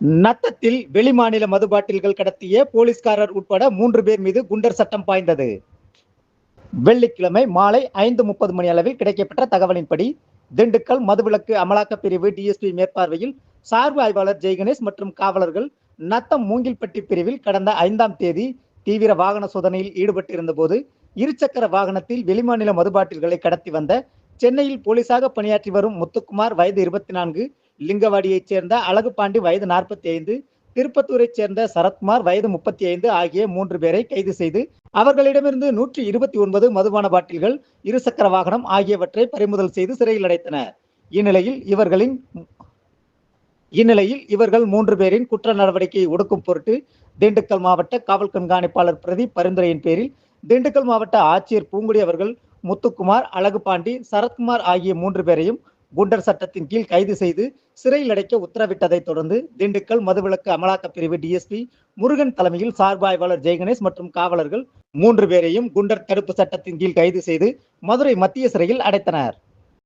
நத்தத்தில் வெளிமாநில மது பாட்டில்கள் கடத்திய போலீஸ்காரர் உட்பட மூன்று பேர் மீது குண்டர் சட்டம் பாய்ந்தது. வெள்ளிக்கிழமை மாலை ஐந்து முப்பது மணி அளவில் கிடைக்கப்பெற்ற தகவலின்படி திண்டுக்கல் மதுவிலக்கு அமலாக்கப் பிரிவு டிஎஸ்பி மேற்பார்வையில் சார்பு ஆய்வாளர் ஜெய்கணேஷ் மற்றும் காவலர்கள் நத்தம் மூங்கில்பட்டி பிரிவில் கடந்த ஐந்தாம் தேதி தீவிர வாகன சோதனையில் ஈடுபட்டிருந்த போது இருசக்கர வாகனத்தில் வெளிமாநில மதுபாட்டில்களை கடத்தி வந்த சென்னையில் போலீசாக பணியாற்றி வரும் முத்துக்குமார் வயது இருபத்தி நான்கு லிங்கவாடியைச் சேர்ந்த அழகுபாண்டி வயது நாற்பத்தி ஐந்து திருப்பத்தூரைச் சேர்ந்த சரத்குமார் வயது முப்பத்தி ஐந்து ஆகிய மூன்று பேரை கைது செய்து அவர்களிடமிருந்து நூற்றி இருபத்தி ஒன்பது மதுபான பாட்டில்கள் இருசக்கர வாகனம் ஆகியவற்றை பறிமுதல் செய்து சிறையில் அடைத்தனர். இந்நிலையில் இவர்களின் இந்நிலையில் இவர்கள் மூன்று பேரின் குற்ற நடவடிக்கையை ஒடுக்கும் பொருட்டு திண்டுக்கல் மாவட்ட காவல் கண்காணிப்பாளர் பிரதீப் பரிந்துரையின் பேரில் திண்டுக்கல் மாவட்ட ஆட்சியர் பூங்குடி அவர்கள் முத்துக்குமார் அழகுபாண்டி சரத்குமார் ஆகிய மூன்று பேரையும் குண்டர் சட்டத்தின் கீழ் கைது செய்து சிறையில் அடைக்க உத்தரவிட்டதைத் தொடர்ந்து திண்டுக்கல் மதுவிலக்கு அமலாக்கப் பிரிவு டிஎஸ்பி முருகன் தலைமையில் சார்பு ஆய்வாளர் ஜெயகணேஷ் மற்றும் காவலர்கள் மூன்று பேரையும் குண்டர் தடுப்பு சட்டத்தின் கீழ் கைது செய்து மதுரை மத்திய சிறையில் அடைத்தனர்.